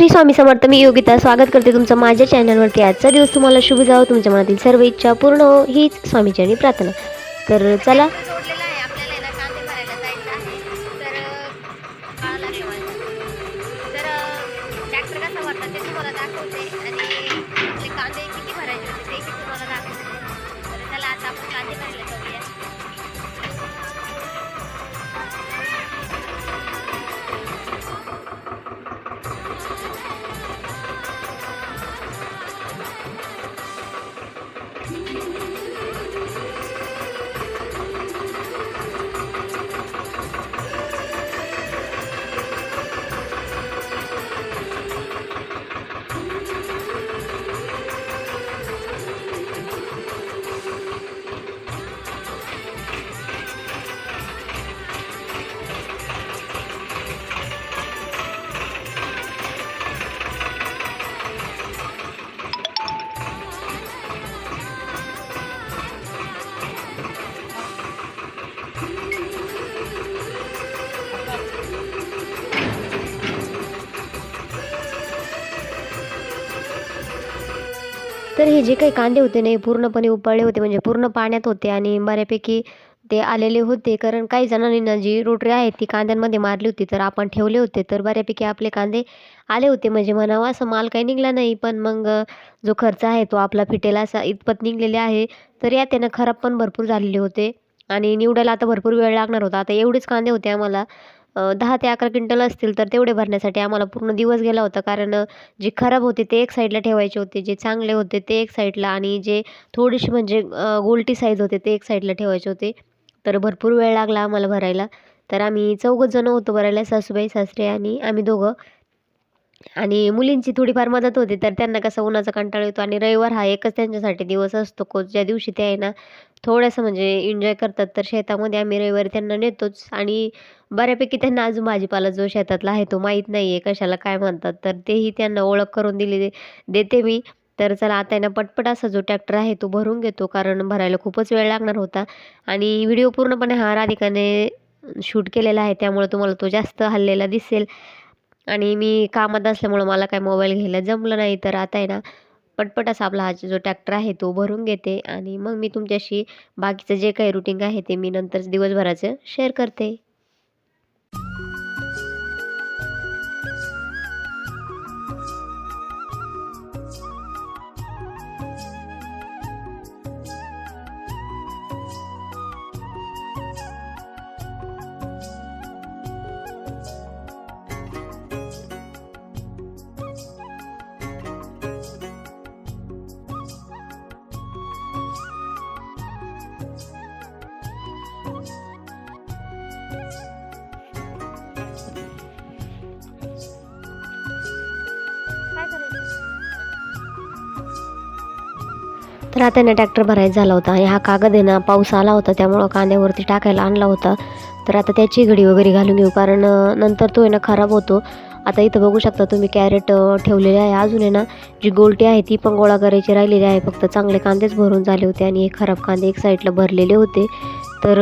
श्री स्वामी समर्थ मी योगिता स्वागत करते तुमचं माझ्या चॅनलवरती आजचा दिवस तुम्हाला शुभ जावं तुमच्या मनातील सर्व इच्छा पूर्ण हो हीच स्वामीचरणी प्रार्थना. तर चला. जोडलेला तर हे जे काही कांदे होते ना हे पूर्णपणे उपाळले होते म्हणजे पूर्ण पाण्यात होते आणि बऱ्यापैकी ते आलेले होते. कारण काही जणांनी ना जी रोटरी आहे ती कांद्यांमध्ये मारली होती. तर आपण ठेवले होते तर बऱ्यापैकी आपले कांदे आले होते. म्हणजे म्हणावा असं माल काही निघला नाही पण मग जो खर्च आहे तो आपला फिटेल असा इतपत निघलेले आहे. तर या त्यानं खराब पण भरपूर झालेले होते. आणि निवडायला आता भरपूर वेळ लागणार होता. आता एवढेच कांदे होते आम्हाला. दहा ते अकरा क्विंटल असतील तर तेवढे भरण्यासाठी आम्हाला पूर्ण दिवस गेला होता. कारण जे खराब होते ते एक साईडला ठेवायचे होते जे चांगले होते ते एक साईडला आणि जे थोडीशी म्हणजे गोलटी साईज होते ते एक साईडला ठेवायचे होते. तर भरपूर वेळ लागला आम्हाला भरायला. तर आम्ही चौघं जण होतो भरायला सासूबाई सासरे आणि आम्ही दोघं. आणि मुलींची थोडीफार मदत होते तर त्यांना कसं उन्हाचा कंटाळा येतो आणि रविवार हा एकच त्यांच्यासाठी दिवस असतो. को ज्या दिवशी ते आहे ना थोडंसं म्हणजे एन्जॉय करतात तर शेतामध्ये आम्ही रविवारी त्यांना नेतोच. आणि बऱ्यापैकी त्यांना अजून भाजीपाला जो शेतातला आहे तो माहीत नाही आहे कशाला काय म्हणतात. तर तेही त्यांना ओळख करून दिली देते मी. तर चला आता आहे ना पटपट असा जो ट्रॅक्टर आहे तो भरून घेतो कारण भरायला खूपच वेळ लागणार होता. आणि व्हिडिओ पूर्णपणे हा राधिकाने शूट केलेला आहे त्यामुळे तुम्हाला तो जास्त हल्लेला दिसेल. आणि मी कामात असल्यामुळं मला काय मोबाईल घ्यायला जमलं नाही. तर आता आहे ना पटपट असा आपला हा जो ट्रॅक्टर आहे तो भरून घेते आणि मग मी तुमच्याशी बाकीचं जे काही रुटीन आहे ते मी नंतर दिवसभराचं शेअर करते. रात्याने ट्रॅक्टर भरायचा झाला होता. आणि हा कागद आहे ना पाऊस आला होता त्यामुळं कांद्यावरती टाकायला आणला होता. तर आता त्याची घडी वगैरे घालून घेऊ कारण नंतर तो आहे ना खराब होतो. आता इथं बघू शकता तुम्ही कॅरेट ठेवलेले आहे. अजून आहे ना जी गोलटी आहे ती पण गोळा करायची राहिलेली आहे. फक्त चांगले कांदेच भरून झाले होते आणि हे खराब कांदे एक साईडला भरलेले होते. तर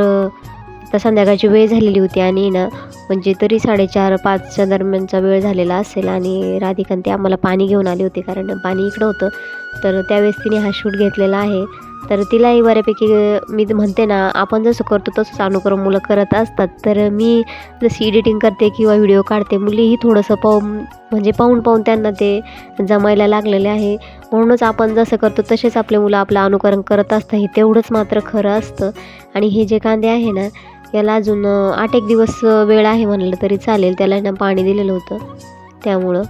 आता संध्याकाळची वेळ झालेली होती आणि ना म्हणजे तरी साडेचार पाचच्या दरम्यानचा वेळ झालेला असेल आणि राधिकांत ते आम्हाला पाणी घेऊन आले होते कारण पाणी इकडं होतं. तर त्यावेळेस तिने हा शूट घेतलेला आहे. तर तिलाही बऱ्यापैकी मी म्हणते ना आपण जसं करतो तसंच अनुकरण मुलं करत असतात. तर मी जशी एडिटिंग करते किंवा व्हिडिओ काढते मुलीही थोडंसं पाहून म्हणजे पाहून पाहून त्यांना ते जमायला लागलेले आहे. म्हणूनच आपण जसं करतो तसेच आपले मुलं आपलं अनुकरण करत असतं हे तेवढंच मात्र खरं असतं. आणि हे जे कांदे आहे ना याला अजून आठ एक दिवस वेळ आहे म्हणलं तरी चालेल. त्याला ना पाणी दिलेलं होतं. त्यामुळं.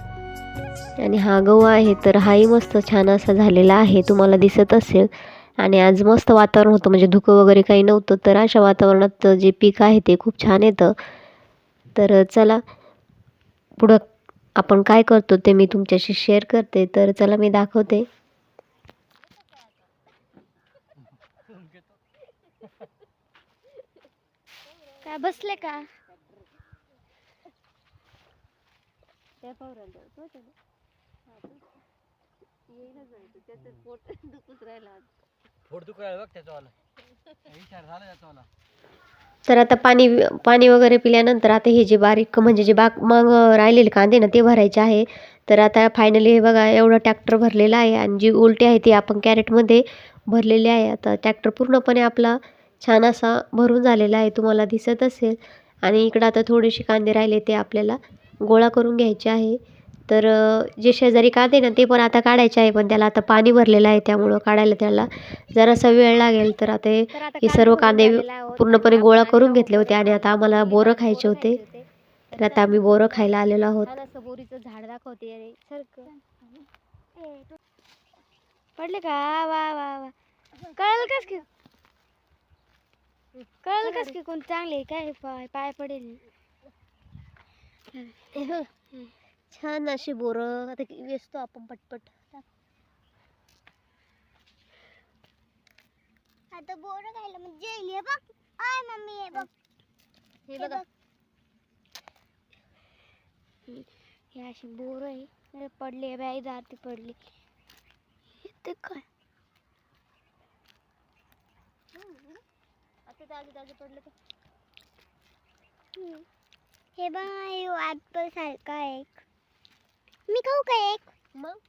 आणि हा गहू आहे तर हाही मस्त छान असा झालेला आहे तुम्हाला दिसत असेल. आणि आज मस्त वातावरण होतं म्हणजे धुकं वगैरे काही नव्हतं तर अशा वातावरणात जे पीक आहे ते खूप छान येतं. तर चला पुढं आपण काय करतो ते मी तुमच्याशी शेअर करते तर चला मी दाखवते. काय बसले का? त्याचं पोट दुखूच राहिला बघ विचार झाला तर आता पाणी पाणी वगैरे पिल्यानंतर आता हे जे बारीक म्हणजे जे बाग मग राहिलेले कांदे ना ते भरायचे आहे. तर आता फायनली हे बघा एवढं ट्रॅक्टर भरलेलं आहे आणि जी उलटी आहे ती आपण कॅरेटमध्ये भरलेली आहे. आता ट्रॅक्टर पूर्णपणे आपला छान असा भरून झालेला आहे तुम्हाला दिसत असेल. आणि इकडं आता थोडेसे कांदे राहिले ते आपल्याला गोळा करून घ्यायचे आहे. तर जे शेजारी कांदे ना ते पण आता काढायचे आहे पण त्याला आता पाणी भरलेलं आहे त्यामुळं काढायला त्याला जरासा वेळ लागेल. तर आता हे सर्व कांदे. पूर्णपणे गोळा करून घेतले होते आणि आता आम्हाला बोरं खायचे होते. तर आता आम्ही बोरं खायला आलेलो आहोत. बोरीचं झाड दाखवते पडले का? वा वा वा. कळलं कस की? कळलं कस की कोण चांगले काय पाय पडेल. छान अशी बोरं. आता वेचतो आपण पटपट. आता बोर खायला म्हणजे हे बघ. आय मम्मी हे बघ. हे बघा. हे अशी बोर आहे. पडली बाई जाती पडली. ते काय? आता ताजे ताजे पडले तर. हे बघा सारखा एक मी खाऊ का एक? मग?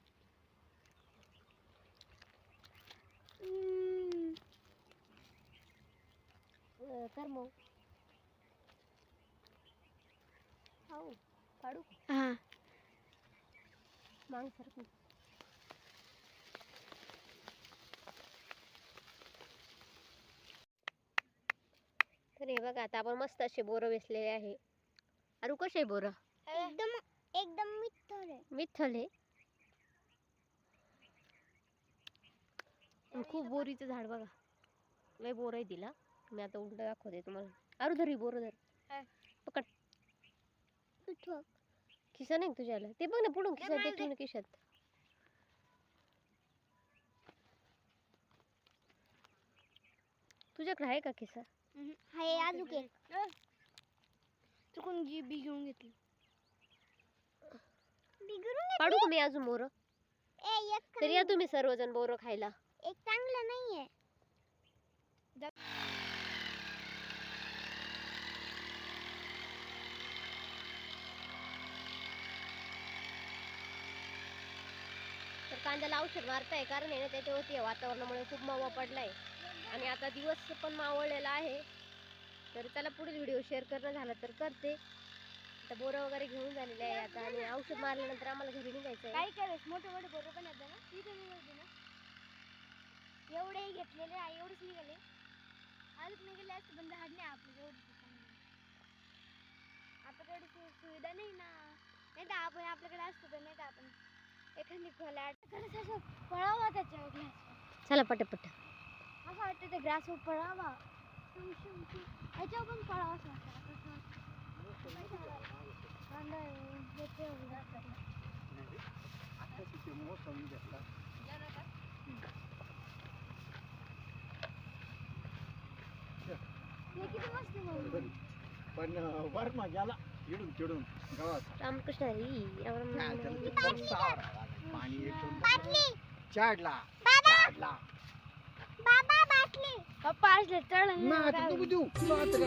कर मग. खाऊ. काढू. हा. मांग सर तर हे बघा आता आपण मस्त असे बोरं वेचलेले आहे. अरू कसे आहे बोरं? आणि खूप बोरीचं झाड बघा. लय बोर आहे तिला. मी आता उलट दाखवते तुम्हाला. अरू धरी बोर धर. पकड. खिसा नाही तुझ्याला? ते बघ ना पुढून खिसा मला दे. ना खिशात. तुझ्याकडे आहे का खिसा? हाय अजून चुकून जी बी घेऊन घेतली. का मी अजून बोर? तरी या तुम्ही सर्वजण बोरं खायला. एक चांगलं नाहीये. तर कांद्याला औषध मारताय कारण आहे ना त्याच्यावरती वातावरणामुळे खूप मावा पडलाय. आणि आता दिवस पण मावळलेला आहे. तर त्याला पुढील व्हिडिओ शेअर करणं झालं तर करते. आता बोरं वगैरे घेऊन आणि औषध मारल्यानंतर आम्हाला घरी निघायचं आहे. काय करायचं? मोठे मोठे बरोबर पण येतं ना? तिथे निघाले ना एवढे घेतलेले आहे एवढेच निघाले. अजून निघाले असते पण झाड नाही आपलं एवढी आता तेवढी सु- सुविधा नाही ना. नाही तर आपण आपल्याकडे असतो तर नाही तर आपण एखादी खोला असं पळावा त्याच्यावर ग्लास चला पटापट. असं वाटतं ते ग्रासवर पळावा शुम, शुम, शुम. ह्याच्यावर पण पळावा असं वाटतं. ते किती मस्त आहे मम्मी. पण वर मग गेला चिडून चिडून गावात रामकृष्ण हरी. पाणी बाटली. चाडला चाडला बाबा बाटली. पप्पा असले चढ. ना आता नको देऊ. आता